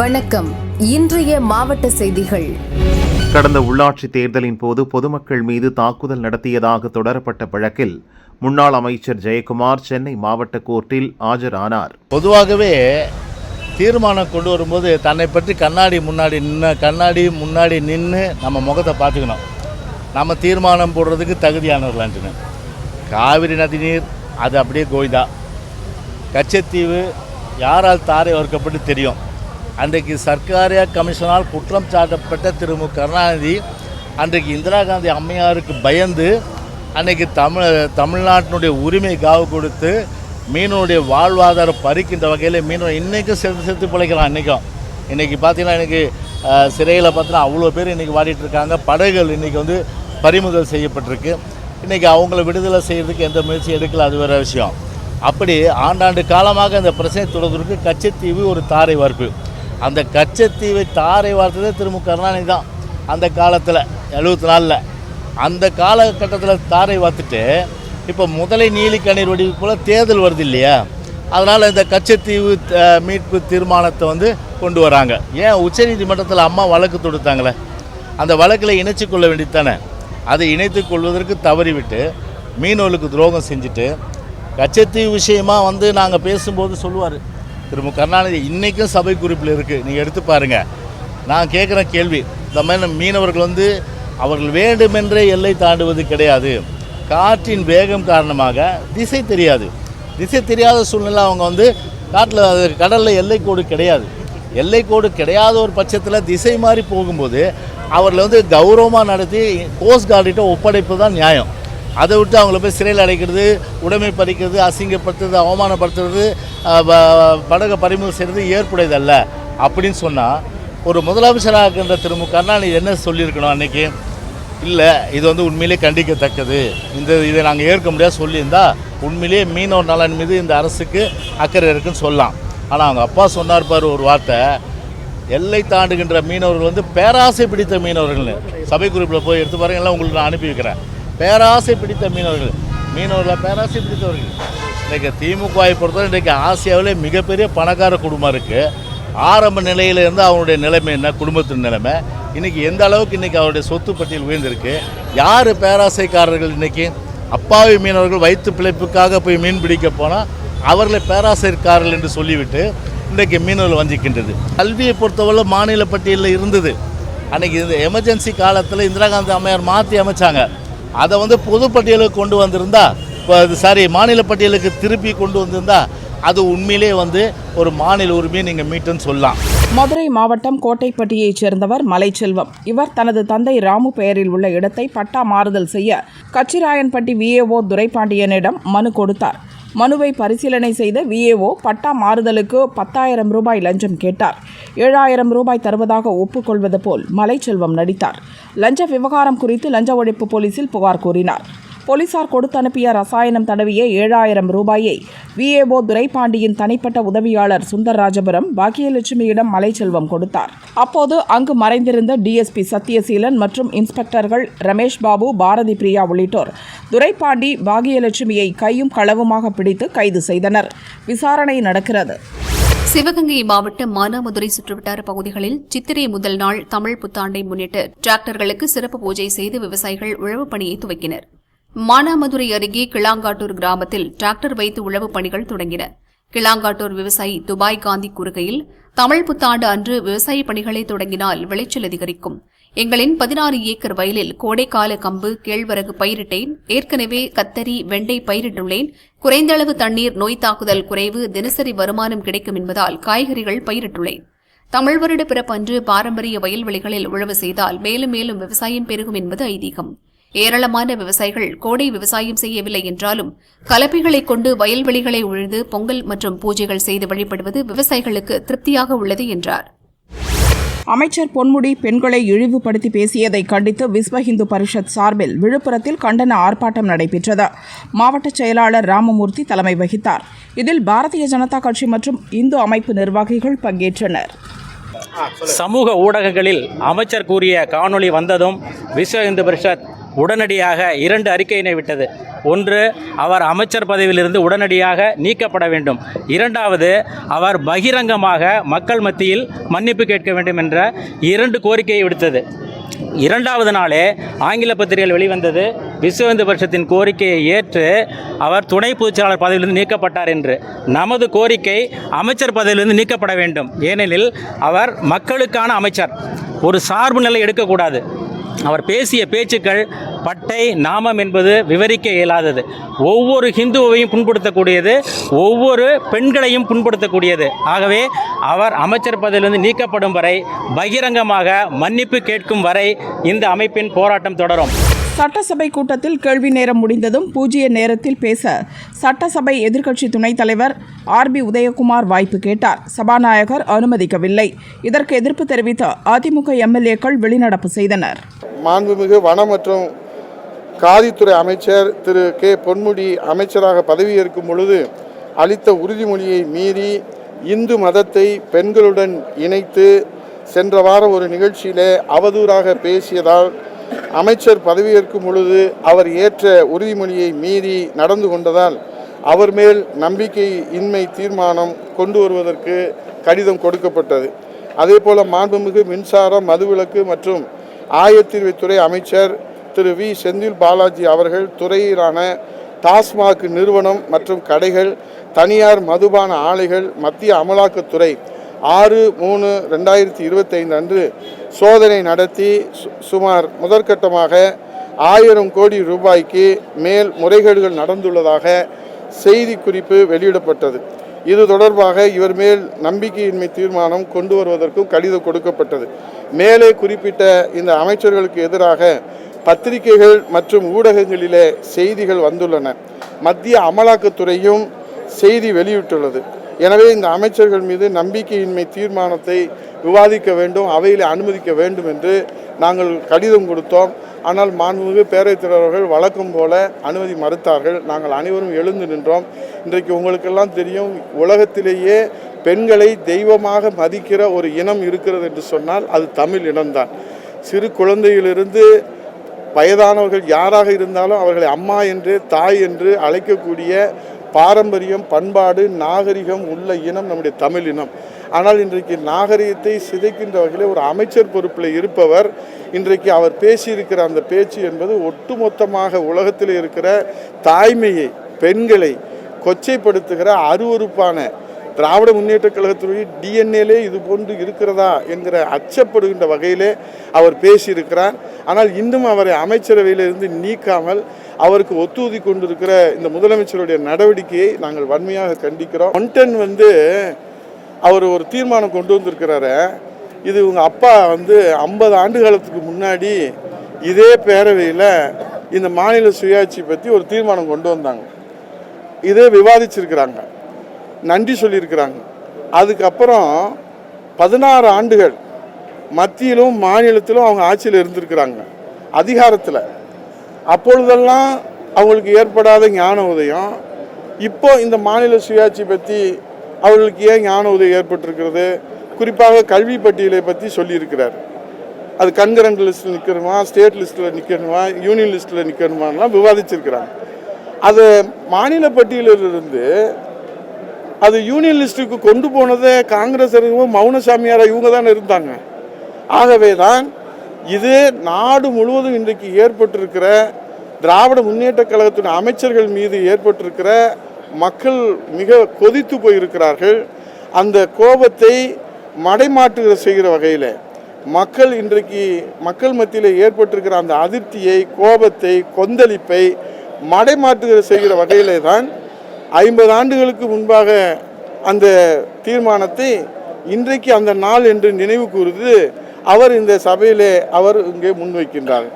வணக்கம். இன்றைய மாவட்ட செய்திகள். கடந்த உள்ளாட்சி தேர்தலின் போது பொதுமக்கள் மீது தாக்குதல் நடத்தியதாக தொடரப்பட்ட வழக்கில் முன்னாள் அமைச்சர் ஜெயக்குமார் சென்னை மாவட்ட கோர்ட்டில் ஆஜரானார். பொதுவாகவே தீர்மானம் கொண்டு வரும்போது தன்னை பற்றி கண்ணாடி முன்னாடி நின்று கண்ணாடி முன்னாடி நின்று நம்ம முகத்தை பார்த்துக்கணும். நம்ம தீர்மானம் போடுறதுக்கு தகுதியானவர்களான்ட்டுன்னு காவிரி நதிநீர் அது அப்படியே கோய்தா. கச்சத்தீவு யாரால் தாரை வறுக்கப்பட்டு தெரியும். அன்றைக்கு சர்க்காரிய கமிஷனால் குற்றம் சாட்டப்பட்ட திரு மு. கருணாநிதி அன்றைக்கு இந்திரா காந்தி அம்மையாருக்கு பயந்து அன்றைக்கு தமிழ் தமிழ்நாட்டினுடைய உரிமை காவு கொடுத்து மீனவனுடைய வாழ்வாதாரம் பறிக்கின்ற வகையில் மீனவன் இன்றைக்கும் செத்து செத்து பிழைக்கிறான் இன்றைக்கும் இன்றைக்கி பார்த்தீங்கன்னா இன்றைக்கி சிறையில் பார்த்தீங்கன்னா அவ்வளோ பேர் இன்றைக்கி வாடிட்டு இருக்காங்க. படகுகள் இன்றைக்கி வந்து பறிமுதல் செய்யப்பட்டிருக்கு. இன்றைக்கி அவங்கள விடுதலை செய்கிறதுக்கு எந்த முயற்சியும் எடுக்கல. அது வேறு விஷயம். அப்படி ஆண்டாண்டு காலமாக இந்த பிரச்சனை தொடர்வதற்கு கச்சத்தீவு ஒரு தாரை வார்ப்பு. அந்த கச்சத்தீவை தாரை வார்த்ததே திரு மு கருணாநிதி தான் அந்த காலத்தில் எழுபத்தி நாலில். அந்த காலகட்டத்தில் தாரை வார்த்துட்டு இப்போ முதலை நீலி கண்ணீர் போல் தேர்தல் வருது இல்லையா? அதனால் இந்த கச்சத்தீவு மீட்பு தீர்மானத்தை வந்து கொண்டு வராங்க. ஏன் உச்சநீதிமன்றத்தில் அம்மா வழக்கு தொடுத்தாங்களே? அந்த வழக்கில் இணைச்சு கொள்ள வேண்டித்தானே அதை இணைத்து கொள்வதற்கு தவறிவிட்டு மீனவர்களுக்கு துரோகம் செஞ்சுட்டு கச்சத்தீவு விஷயமா வந்து நாங்கள் பேசும்போது சொல்லுவார். திரு மு கருணாநிதி இன்றைக்கும் சபை குறிப்பில் இருக்குது நீங்கள் எடுத்து பாருங்கள் நான் கேட்குற கேள்வி இந்த மாதிரி மீனவர்கள் வந்து அவர்கள் வேண்டுமென்றே எல்லை தாண்டுவது கிடையாது. காற்றின் வேகம் காரணமாக திசை தெரியாது. திசை தெரியாத சூழ்நிலை அவங்க வந்து காட்டில் கடலில் எல்லைக்கோடு கிடையாது. எல்லைக்கோடு கிடையாத ஒரு பட்சத்தில் திசை மாறி போகும்போது அவர்களை வந்து கௌரவமாக நடத்தி கோஸ்ட் கார்டிட்ட ஒப்படைப்பு தான் நியாயம். அதை விட்டு அவங்கள போய் சிறையில் அடைக்கிறது உடைமை பறிக்கிறது அசிங்கப்படுத்துறது அவமானப்படுத்துறது படகை பறிமுதல் செய்கிறது ஏற்புடையதல்ல. அப்படின்னு சொன்னால் ஒரு முதலமைச்சராக இருக்கின்ற திரு மு. கருணாநிதி என்ன சொல்லியிருக்கணும் அன்றைக்கி இல்லை இது வந்து உண்மையிலே கண்டிக்கத்தக்கது. இந்த இதை நாங்கள் ஏற்க முடியாது சொல்லியிருந்தால் உண்மையிலேயே மீனவர் நலன் மீது இந்த அரசுக்கு அக்கறை இருக்குன்னு சொல்லலாம். ஆனால் அவங்க அப்பா சொன்னார் பாரு ஒரு வார்த்தை எல்லை தாண்டுகின்ற மீனவர்கள் வந்து பேராசை பிடித்த மீனவர்கள்னு. சபை குறிப்பில் போய் எடுத்து பாருங்க எல்லாம் உங்களுக்கு நான் அனுப்பி வைக்கிறேன். பேராசை பிடித்த மீனவர்கள். மீனவர்களை பேராசை பிடித்தவர்கள். இன்றைக்கி திமுகவை பொறுத்தவரை இன்றைக்கி ஆசியாவிலே மிகப்பெரிய பணக்கார குடும்பம் இருக்குது ஆரம்ப நிலையிலேருந்து அவனுடைய நிலைமை என்ன? குடும்பத்தின் நிலைமை. இன்றைக்கி எந்த அளவுக்கு இன்றைக்கி அவருடைய சொத்து பட்டியல் உயர்ந்திருக்கு? யார் பேராசைக்காரர்கள் இன்றைக்கி? அப்பாவி மீனவர்கள் வயிற்று பிழைப்புக்காக போய் மீன் பிடிக்க போனால் அவர்களை பேராசைக்காரர்கள் என்று சொல்லிவிட்டு இன்றைக்கு மீனவர்கள் வஞ்சிக்கின்றது. கல்வியை பொறுத்தவரை மாநில பட்டியலில் இருந்தது. அன்றைக்கி இந்த எமர்ஜென்சி காலத்தில் இந்திரா காந்தி அம்மையார் மாற்றி அமைச்சாங்க. அதை வந்து பொது பட்டியலுக்கு கொண்டு வந்திருந்தா இப்போ அது சாரி மாநில பட்டியலுக்கு திருப்பி கொண்டு வந்திருந்தா அது உண்மையிலே வந்து ஒரு மாநில உரிமையை நீங்கள் மீட்டுன்னு சொல்லலாம். மதுரை மாவட்டம் கோட்டைப்பட்டியைச் சேர்ந்தவர் மலைச்செல்வம். இவர் தனது தந்தை ராமு பெயரில் உள்ள இடத்தை பட்டா மாறுதல் செய்ய கச்சிராயன்பட்டி விஏஓ துரைபாண்டியனிடம் மனு கொடுத்தார். மனுவை பரிசீலனை செய்த விஏஓ பட்டா மாறுதலுக்கு பத்தாயிரம் ரூபாய் லஞ்சம் கேட்டார். ஏழாயிரம் ரூபாய் தருவதாக ஒப்புக்கொள்வது போல் மலைச்செல்வம் நடித்தார். லஞ்ச விவகாரம் குறித்து லஞ்ச ஒழிப்பு போலீசில் புகார் கூறினார். போலீசார் கொடுத்து அனுப்பிய ரசாயனம் தடவிய ஏழாயிரம் ரூபாயை விஏஓ துரைபாண்டியின் தனிப்பட்ட உதவியாளர் சுந்தர் ராஜபுரம் பாக்கியலட்சுமியிடம் மலைச்செல்வம் கொடுத்தார். அப்போது அங்கு மறைந்திருந்த டிஎஸ்பி சத்யசீலன் மற்றும் இன்ஸ்பெக்டர்கள் ரமேஷ் பாபு பாரதி பிரியா உள்ளிட்டோர் துரைபாண்டி பாகியலட்சுமியை கையும் களவுமாக பிடித்து கைது செய்தனர். விசாரணை நடக்கிறது. சிவகங்கை மாவட்டம் மானாமதுரை சுற்றுவட்டார பகுதிகளில் சித்திரை முதல் நாள் தமிழ் புத்தாண்டை முன்னிட்டு டிராக்டர்களுக்கு சிறப்பு பூஜை செய்து விவசாயிகள் உழவு பணியை துவக்கினர். மானாமதுரை அருகே கிளாங்காட்டூர் கிராமத்தில் டிராக்டர் வைத்து உழவு பணிகள் தொடங்கின. கிளாங்காட்டூர் விவசாயி துபாய் காந்தி கூறுகையில் தமிழ் புத்தாண்டு அன்று விவசாய பணிகளை தொடங்கினால் விளைச்சல் அதிகரிக்கும். எங்களின் பதினாறு ஏக்கர் வயலில் கோடைக்கால கம்பு கேழ்வரகு பயிரிட்டேன். ஏற்கனவே கத்தரி வெண்டை பயிரிட்டுள்ளேன். குறைந்த அளவு தண்ணீர் நோய் தாக்குதல் குறைவு தினசரி வருமானம் கிடைக்கும் என்பதால் காய்கறிகள் பயிரிட்டுள்ளேன். தமிழ் வருட பிறப்பன்று பாரம்பரிய வயல்வெளிகளில் உழவு செய்தால் மேலும் மேலும் விவசாயம் பெருகும் என்பது ஐதீகம். ஏராளமான விவசாயிகள் கோடை விவசாயம் செய்யவில்லை என்றாலும் கலப்பைகளைக் கொண்டு வயல்வெளிகளை உழுது பொங்கல் மற்றும் பூஜைகள் செய்து வழிபடுவது விவசாயிகளுக்கு திருப்தியாக உள்ளது என்றார். அமைச்சர் பொன்முடி பெண்களை இழிவுபடுத்தி பேசியதை கண்டித்து விஸ்வ இந்து பரிஷத் சார்பில் விழுப்புரத்தில் கண்டன ஆர்ப்பாட்டம் நடைபெற்றது. மாவட்ட செயலாளர் ராமமூர்த்தி தலைமை வகித்தார். இதில் பாரதிய ஜனதா கட்சி மற்றும் இந்து அமைப்பு நிர்வாகிகள் பங்கேற்றனர். சமூக ஊடகங்களில் அமைச்சர் கூறிய காணொளி வந்ததும் விஸ்வ இந்து பரிஷத் உடனடியாக இரண்டு அறிக்கையினை விட்டது. ஒன்று அவர் அமைச்சர் பதவியிலிருந்து உடனடியாக நீக்கப்பட வேண்டும். இரண்டாவது அவர் பகிரங்கமாக மக்கள் மத்தியில் மன்னிப்பு கேட்க வேண்டும் என்ற இரண்டு கோரிக்கையை விடுத்தது. இரண்டாவது நாளே ஆங்கில பத்திரிகையில் வெளிவந்தது. விஸ்வ இந்து கோரிக்கையை ஏற்று அவர் துணை பொதுச்செயலாளர் பதவியிலிருந்து நீக்கப்பட்டார் என்று. நமது கோரிக்கை அமைச்சர் பதவியிலிருந்து நீக்கப்பட வேண்டும். ஏனெனில் அவர் மக்களுக்கான அமைச்சர். ஒரு சார்பு நிலை எடுக்கக்கூடாது. அவர் பேசிய பேச்சுக்கள் பட்டை நாமம் என்பது விவரிக்க இயலாதது. ஒவ்வொரு ஹிந்துவையும் புண்படுத்தக்கூடியது ஒவ்வொரு பெண்களையும் புண்படுத்தக்கூடியது. ஆகவே அவர் அமைச்சர் பதவியிலிருந்து நீக்கப்படும் வரை பகிரங்கமாக மன்னிப்பு கேட்கும் வரை இந்த அமைப்பின் போராட்டம் தொடரும். சட்டசபை கூட்டத்தில் கேள்வி நேரம் முடிந்ததும் பூஜ்ய நேரத்தில் பேச சட்டசபை எதிர்க்கட்சி துணைத் தலைவர் ஆர்பி உதயகுமார் வாய்ப்பு கேட்டார். சபாநாயகர் அனுமதிக்கவில்லை. இதற்கு எதிர்ப்பு தெரிவித்து அதிமுக எம்எல்ஏக்கள் வெளிநடப்பு செய்தனர். மாண்புமிகு வன மற்றும் காதித்துறை அமைச்சர் திரு. கே. பொன்முடி அமைச்சராக பதவியேற்கும் பொழுது அளித்த உறுதிமொழியை மீறி இந்து மதத்தை பெண்களுடன் இணைத்து சென்ற வாரம் ஒரு நிகழ்ச்சியிலே அவதூறாக பேசியதால் அமைச்சர் பதவியேற்கும் பொழுது அவர் ஏற்ற உறுதிமொழியை மீறி நடந்து கொண்டதால் அவர் மேல் நம்பிக்கை இன்மை தீர்மானம் கொண்டு வருவதற்கு கடிதம் கொடுக்கப்பட்டது. அதே போல மாண்புமிகு மின்சாரம் மதுவிலக்கு மற்றும் ஆயத்தீர்வைத்துறை அமைச்சர் திரு வி. செந்தில் பாலாஜி அவர்கள் துறையிலான டாஸ்மாக் நிறுவனம் மற்றும் கடைகள் தனியார் மதுபான ஆலைகள் மத்திய அமலாக்கத்துறை ஆறு மூணு ரெண்டாயிரத்தி இருபத்தைந்து அன்று சோதனை நடத்தி சு- சுமார் முதற்கட்டமாக ஆயிரம் கோடி ரூபாய்க்கு மேல் முறைகேடுகள் நடந்துள்ளதாக செய்தி குறிப்பு வெளியிடப்பட்டது. இது தொடர்பாக இவர் மேல் நம்பிக்கையின்மை தீர்மானம் கொண்டு வருவதற்கும் கடிதம் கொடுக்கப்பட்டது. மேலே குறிப்பிட்ட இந்த அமைச்சர்களுக்கு எதிராக பத்திரிகைகள் மற்றும் ஊடகங்களிலே செய்திகள் வந்துள்ளன. மத்திய அமலாக்கத்துறையும் செய்தி வெளியிட்டுள்ளது. எனவே இந்த அமைச்சர்கள் மீது நம்பிக்கையின்மை தீர்மானத்தை விவாதிக்க வேண்டும் அவையில் அனுமதிக்க வேண்டும் என்று நாங்கள் கடிதம் கொடுத்தோம். ஆனால் மாண்புமிகு பேரவைத் தலைவர்கள் வழக்கம் போல அனுமதி மறுத்தார்கள். நாங்கள் அனைவரும் எழுந்து நின்றோம். இன்றைக்கு உங்களுக்கெல்லாம் தெரியும் உலகத்திலேயே பெண்களை தெய்வமாக மதிக்கிற ஒரு இனம் இருக்கிறது என்று சொன்னால் அது தமிழ் இனம்தான். சிறு குழந்தையிலிருந்து வயதானவர்கள் யாராக இருந்தாலும் அவர்களை அம்மா என்று தாய் என்று அழைக்கக்கூடிய பாரம்பரியம் பண்பாடு நாகரிகம் உள்ள இனம் நம்முடைய தமிழ் இனம். ஆனால் இன்றைக்கு நாகரிகத்தை சிதைக்கின்ற வகையில் ஒரு அமைச்சர் பொறுப்பில் இருப்பவர் இன்றைக்கு அவர் பேசியிருக்கிற அந்த பேச்சு என்பது ஒட்டுமொத்தமாக உலகத்தில் இருக்கிற தாய்மையை பெண்களை கொச்சைப்படுத்துகிற அருவருப்பான திராவிட முன்னேற்ற கழகத்தினுடைய டிஎன்ஏலே இது போன்று இருக்கிறதா என்கிற அச்சப்படுகின்ற வகையிலே அவர் பேசியிருக்கிறார். ஆனால் இன்னும் அவரை அமைச்சரவையிலிருந்து நீக்காமல் அவருக்கு ஒத்துதி கொண்டிருக்கிற இந்த முதலமைச்சருடைய நடவடிக்கையை நாங்கள் வன்மையாக கண்டிக்கிறோம். ஒன்டன் வந்து அவர் ஒரு தீர்மானம் கொண்டு வந்திருக்கிறாரு. இது இவங்க அப்பா வந்து ஐம்பது ஆண்டு காலத்துக்கு முன்னாடி இதே பேரவையில் இந்த மாநில சுயாட்சி பற்றி ஒரு தீர்மானம் கொண்டு வந்தாங்க. இதே விவாதிச்சிருக்கிறாங்க. நன்றி சொல்லியிருக்கிறாங்க. அதுக்கப்புறம் பதினாறு ஆண்டுகள் மத்தியிலும் மாநிலத்திலும் அவங்க ஆட்சியில் இருந்திருக்கிறாங்க. அதிகாரத்தில். அப்பொழுதெல்லாம் அவங்களுக்கு ஏற்படாத ஞான உதயம். இப்போ இந்த மாநில சுயாட்சி பற்றி அவர்களுக்கு ஏன் ஞான உதவி ஏற்பட்டிருக்கிறது? குறிப்பாக கல்வி பட்டியலை பற்றி சொல்லியிருக்கிறார். அது கண்கரண்ட் லிஸ்ட்டில் நிற்கணுமா ஸ்டேட் லிஸ்ட்டில் நிற்கணுமா யூனியன் லிஸ்ட்டில் நிற்கணுமான்லாம் விவாதிச்சிருக்கிறாங்க. அது மாநில பட்டியலிலிருந்து அது யூனியன் லிஸ்ட்டுக்கு கொண்டு போனதே காங்கிரஸ் மௌனசாமியாரா இவங்க தானே இருந்தாங்க. ஆகவே தான் இது நாடு முழுவதும் இன்றைக்கு ஏற்பட்டிருக்கிற திராவிட முன்னேற்ற கழகத்தின் அமைச்சர்கள் மீது ஏற்பட்டிருக்கிற மக்கள் மிக கொதித்து போயிருக்கிறார்கள். அந்த கோபத்தை மடைமாற்றுகிற செய்கிற வகையில் மக்கள் இன்றைக்கு மக்கள் மத்தியில் ஏற்பட்டிருக்கிற அந்த அதிருப்தியை கோபத்தை கொந்தளிப்பை மடைமாற்றுகிற செய்கிற வகையிலே தான் ஐம்பது ஆண்டுகளுக்கு முன்பாக அந்த தீர்மானத்தை இன்றைக்கு அந்த நாள் என்று நினைவு கூறுது. அவர் இந்த சபையிலே அவர் இங்கே முன்வைக்கின்றார்.